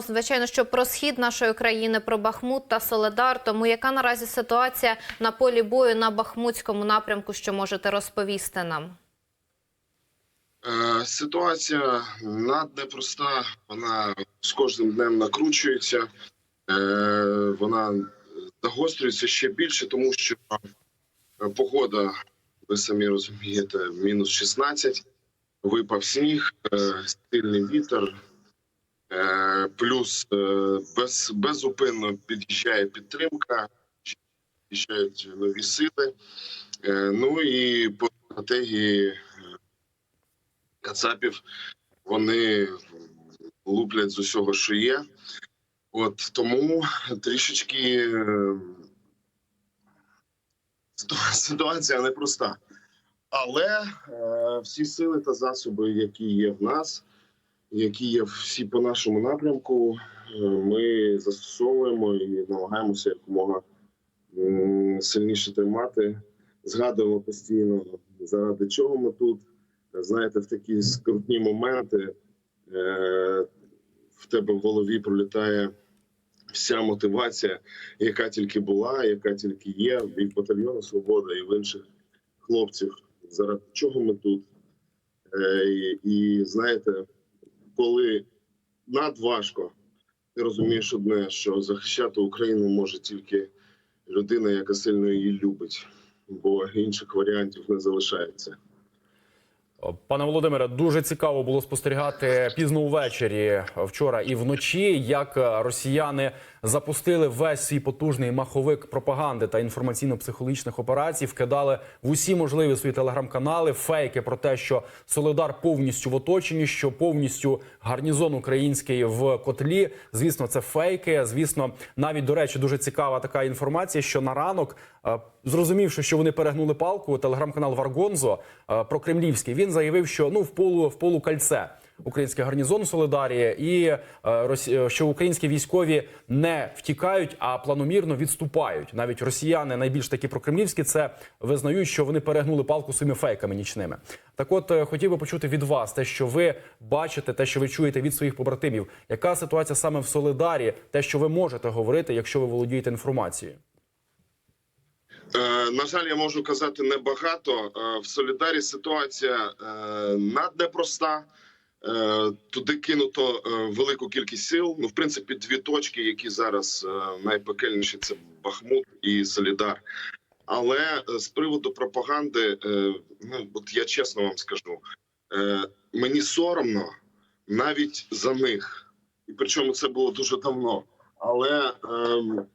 Звичайно, що про схід нашої країни, про Бахмут та Соледар. Тому яка наразі ситуація на полі бою на Бахмутському напрямку, що можете розповісти нам? Е, Ситуація наднепроста, вона з кожним днем накручується, Е, вона загострюється ще більше, тому що е, погода, ви самі розумієте, мінус 16, випав сніг, сильний вітер, плюс е, без, беззупинно під'їжджає підтримка, під'їжджають нові сили. Е, Ну і по стратегії Кацапів вони луплять з усього, що є. От тому трішечки е, ситуація непроста. Але е, всі сили та засоби, які є в нас, які є всі по нашому напрямку, е, ми застосовуємо і намагаємося якомога сильніше тримати. Згадуємо постійно, заради чого ми тут знаєте, в такі скрутні моменти е, в тебе в голові пролітає вся мотивація, яка тільки була, яка тільки є, і в батальйону Свобода, і в інших хлопців. Заради чого ми тут? Е, і, і знаєте, коли надважко, ти розумієш одне, що захищати Україну може тільки людина, яка сильно її любить, бо інших варіантів не залишається. Пане Володимире, дуже цікаво було спостерігати пізно увечері вчора і вночі, як росіяни запустили весь свій потужний маховик пропаганди та інформаційно-психологічних операцій, вкидали в усі можливі свої телеграм-канали фейки про те, що Солидар повністю в оточенні, що повністю гарнізон український в котлі. Звісно, це фейки. Звісно, навіть до речі, дуже цікава така інформація, що на ранок, е, зрозумівши, що вони перегнули палку, телеграм-канал Варгонзо е, про кремлівський, він заявив, що ну в полу в полукальце український гарнізон в і е, що українські військові не втікають, а планомірно відступають. Навіть росіяни найбільш такі прокремлівські це визнають, що вони перегнули палку своїми фейками нічними. Так, от е, хотів би почути від вас те, що ви бачите, те, що ви чуєте від своїх побратимів. Яка ситуація саме в Солидарі? Те, що ви можете говорити, якщо ви володієте інформацією? Е, На жаль, я можу казати небагато. Е, В Солідарі ситуація е, наднепроста. Туди кинуто велику кількість сил. Ну, в принципі, дві точки, які зараз найпекельніші, це Бахмут і Солідар. Але з приводу пропаганди, ну от я чесно вам скажу, мені соромно навіть за них, і причому це було дуже давно. Але ем,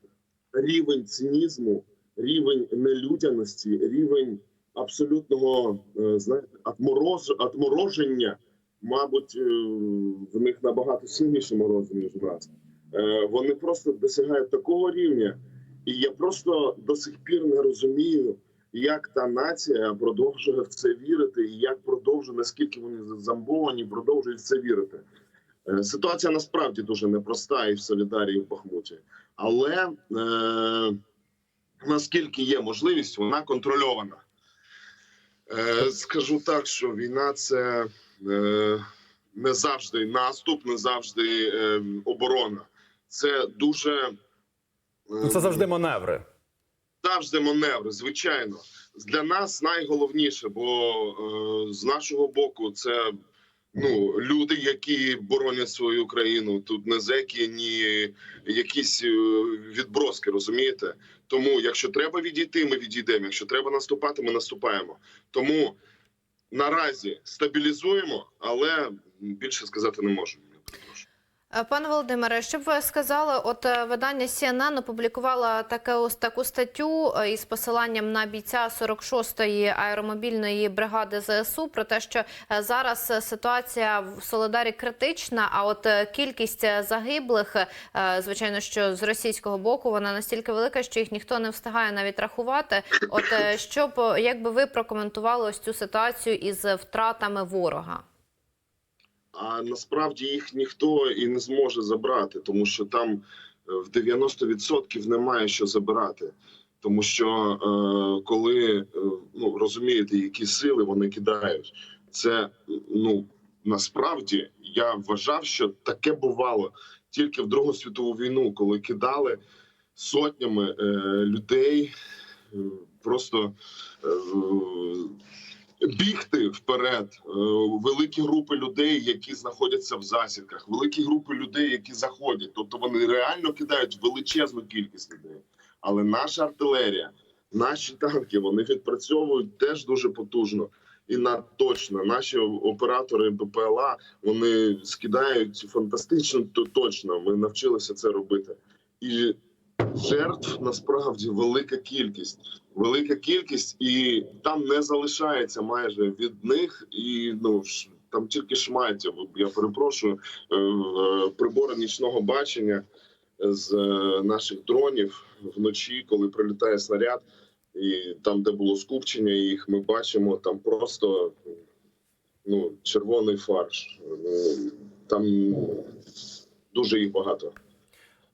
рівень цинізму рівень нелюдяності, рівень абсолютного е, знаєте, отмороз, отмороження, мабуть, е, в них набагато сильніше морози, ніж в нас. Е, Вони просто досягають такого рівня, і я просто до сих пір не розумію, як та нація продовжує в це вірити, і як продовжує, наскільки вони замбовані, продовжують в це вірити. Ситуація насправді дуже непроста і в Солідарі, і в Бахмуті. Але е, наскільки є можливість, вона контрольована. Е, скажу так, що війна це е, не завжди наступ, не завжди е, оборона. Це дуже е, Ну це завжди маневри. завжди маневри, звичайно. Для нас найголовніше, бо е, з нашого боку це ну, люди, які боронять свою країну. Тут не зеки, ні якісь е, відброски, розумієте? Тому, якщо треба відійти, ми відійдемо. Якщо треба наступати, ми наступаємо. Тому наразі стабілізуємо, але більше сказати не можемо. Е, Пане Володимире, що б ви сказали? От е, видання CNN опублікувало ось таку статтю е, із посиланням на бійця 46-ї аеромобільної бригади ЗСУ про те, що зараз ситуація в Солидарі критична. А от кількість загиблих, звичайно, що з російського боку вона настільки велика, що їх ніхто не встигає навіть рахувати. От е, що б як би ви прокоментували ось цю ситуацію із втратами ворога? А насправді їх ніхто і не зможе забрати, тому що там е, в 90% немає що забирати. Тому що е, коли е, ну розумієте, які сили вони кидають, це ну насправді я вважав, що таке бувало тільки в Другу світову війну, коли кидали сотнями е, людей, е, просто е, бігти вперед. Е, великі групи людей, які знаходяться в засідках, великі групи людей, які заходять. Тобто вони реально кидають величезну кількість людей. Але наша артилерія, наші танки, вони відпрацьовують теж дуже потужно. І на точно наші оператори ППЛА вони скидають фантастично то точно. Ми навчилися це робити. І жертв насправді велика кількість. Велика кількість, і там не залишається майже від них. І ну там тільки шмаття. Я перепрошую е, е, прибори нічного бачення з е, наших дронів вночі, коли прилітає снаряд, і там, де було скупчення їх, ми бачимо там просто ну, червоний фарш. Ну, Там дуже їх багато.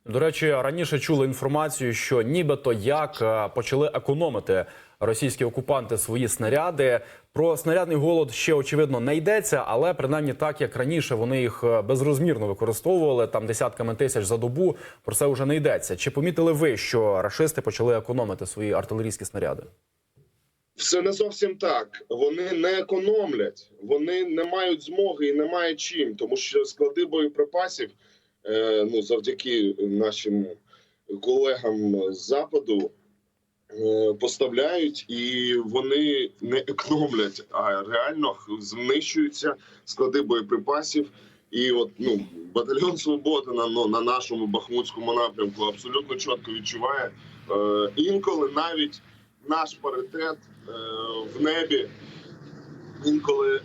До речі, раніше чули інформацію, що нібито як е, почали економити російські окупанти свої снаряди. Про снарядний голод ще очевидно не йдеться, але принаймні так як раніше вони їх е, безрозмірно використовували там десятками тисяч за добу. Про це вже не йдеться. Чи помітили ви, що рашисти почали економити свої артилерійські снаряди? Все не зовсім так. Вони не економлять, вони не мають змоги і не мають чим, тому що склади боєприпасів, ну завдяки нашим колегам з западу. е, Поставляють і вони не економлять, а реально знищуються склади боєприпасів. І от ну батальйон свободи на ну, на нашому бахмутському напрямку абсолютно чітко відчуває е, інколи навіть наш паритет е, в небі. Інколи е,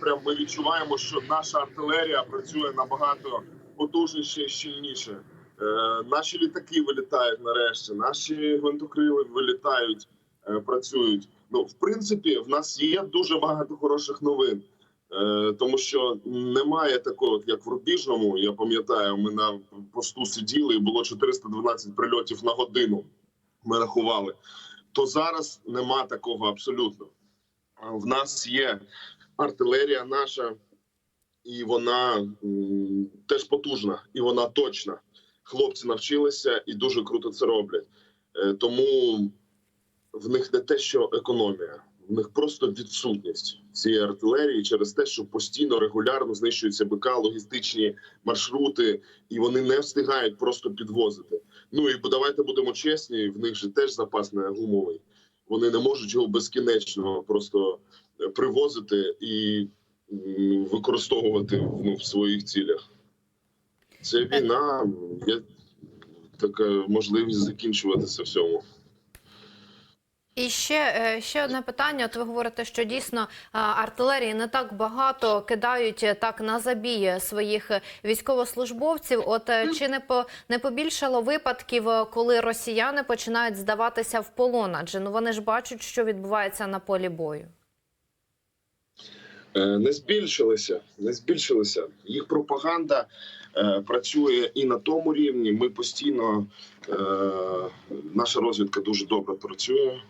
прям ми відчуваємо, що наша артилерія працює набагато потужніше і щільніше. Е, наші літаки вилітають нарешті, наші гвинтокрили вилітають, е, працюють. Ну, в принципі, в нас є дуже багато хороших новин. Е, тому що немає такого, як в Рубіжному. Я пам'ятаю, ми на посту сиділи і було 412 прильотів на годину. Ми рахували. То зараз нема такого абсолютно. В нас є артилерія наша, і вона теж потужна, і вона точна. Хлопці навчилися і дуже круто це роблять. Е, Тому в них не те, що економія, в них просто відсутність цієї артилерії через те, що постійно регулярно знищуються БК, логістичні маршрути, і вони не встигають просто підвозити. Ну і давайте будемо чесні, в них же теж запас не гумовий. Вони не можуть його безкінечно просто е, привозити і використовувати ну, в своїх цілях. Це війна, є така можливість закінчуватися всьому. І ще, е, ще одне питання. От ви говорите, що дійсно е, артилерії не так багато кидають е, так на забій своїх військовослужбовців. От чи не по не побільшало випадків, коли росіяни починають здаватися в полон? Адже ну вони ж бачать, що відбувається на полі бою. Е, не збільшилися, не збільшилися. Їх пропаганда е, працює і на тому рівні. Ми постійно е, наша розвідка дуже добре працює.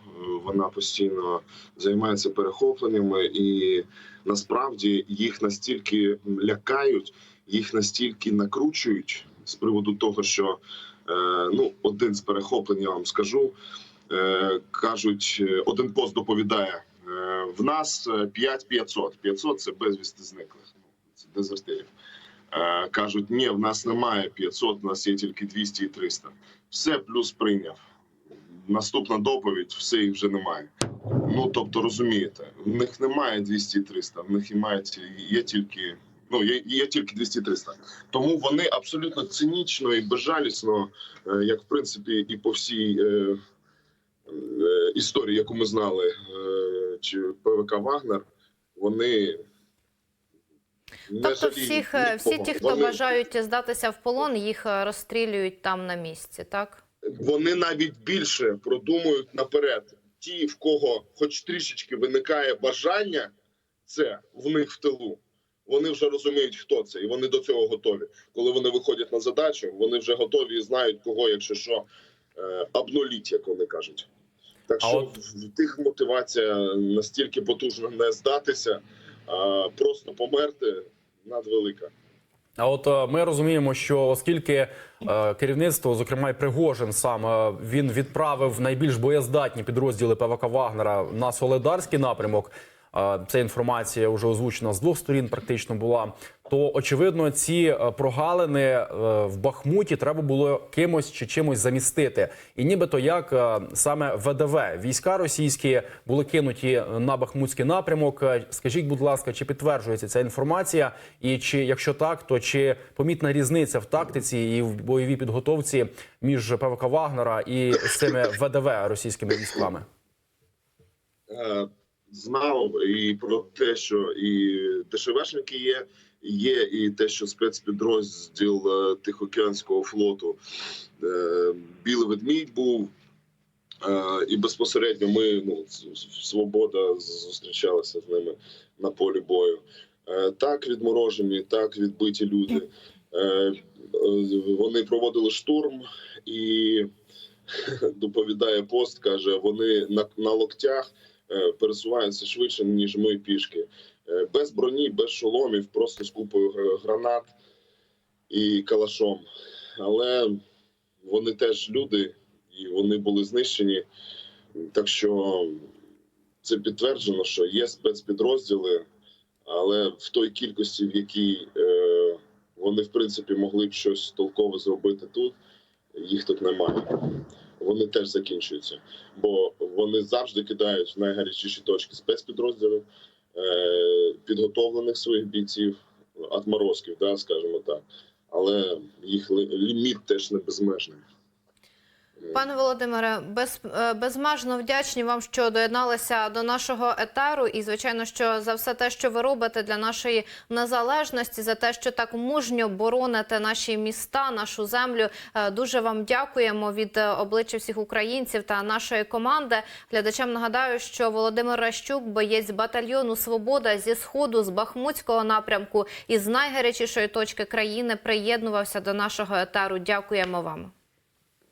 Вона постійно займається перехопленнями, і насправді їх настільки лякають, їх настільки накручують з приводу того, що ну один з перехоплень, я вам скажу. Кажуть, один пост доповідає. Е, В нас 5500. 500 – це безвісти зниклих. Ну, Це дезертирів. Е, Кажуть, ні, в нас немає 500, в нас є тільки 200 і 300. Все плюс прийняв. Наступна доповідь, все їх вже немає. Ну тобто, розумієте, в них немає 200 і 300, в них є тільки. Ну, є, є тільки 200-300. Тому вони абсолютно цинічно і безжалісно, е, як в принципі і по всій е, е, історії, яку ми знали, е, чи ПВК Вагнер, вони не Тобто, всіх всі ті, хто Вони- бажають здатися в полон, їх е, розстрілюють там на місці, так? вони навіть більше продумують наперед. Ті, в кого хоч трішечки виникає бажання, це в них в тилу. Вони вже розуміють, хто це, і вони до цього готові. Коли вони виходять на задачу, вони вже готові і знають, кого, якщо що, е, обнуліть, як вони кажуть. Так що от- в тих мотивація настільки потужна не здатися, а просто померти надвелика. А от е, ми розуміємо, що оскільки е, керівництво, зокрема й Пригожин, сам е, він відправив найбільш боєздатні підрозділи ПВК Вагнера на Соледарський напрямок. Е, Ця інформація вже озвучена з двох сторін, практично була. То очевидно, ці е, прогалини е, в Бахмуті треба було кимось чи чимось замістити. І нібито як саме ВДВ війська російські були кинуті на Бахмутський напрямок. Скажіть, будь ласка, чи підтверджується ця інформація? І чи якщо так, то чи помітна різниця в тактиці і в бойовій підготовці між ПВК Вагнера і цими ВДВ російськими військами? Знав і про те, що і ДШВшники є, є і те, що спецпідрозділ е, Тихоокеанського флоту е, Білий ведмідь був. Е, І безпосередньо ми ну свобода зустрічалася з ними на полі бою. Так відморожені, так відбиті люди. Вони проводили штурм і доповідає пост, каже: вони на, на локтях пересуваються швидше, ніж ми пішки. Е, Без броні, без шоломів, просто з купою гранат і калашом. Але вони теж люди, і вони були знищені. Так що це підтверджено, що є спецпідрозділи, але в той кількості, в якій е, вони в принципі могли б щось толкове зробити тут, їх тут немає. Вони теж закінчуються, бо вони завжди кидають в найгарячіші точки спецпідрозділів, е, підготовлених своїх бійців, отморозків, да, скажімо так. Але їх ліміт теж не безмежний. Пане Володимире, без, е, безмежно вдячні вам, що доєдналися до нашого етеру. І звичайно, що за все те, що ви робите для нашої незалежності, за те, що так мужньо бороните наші міста, нашу землю. Е, Дуже вам дякуємо від е, обличчя всіх українців та нашої команди. Глядачам нагадаю, що Володимир Ращук, боєць батальйону Свобода зі сходу з Бахмутського напрямку із найгарячішої точки країни, приєднувався до нашого етеру. Дякуємо вам.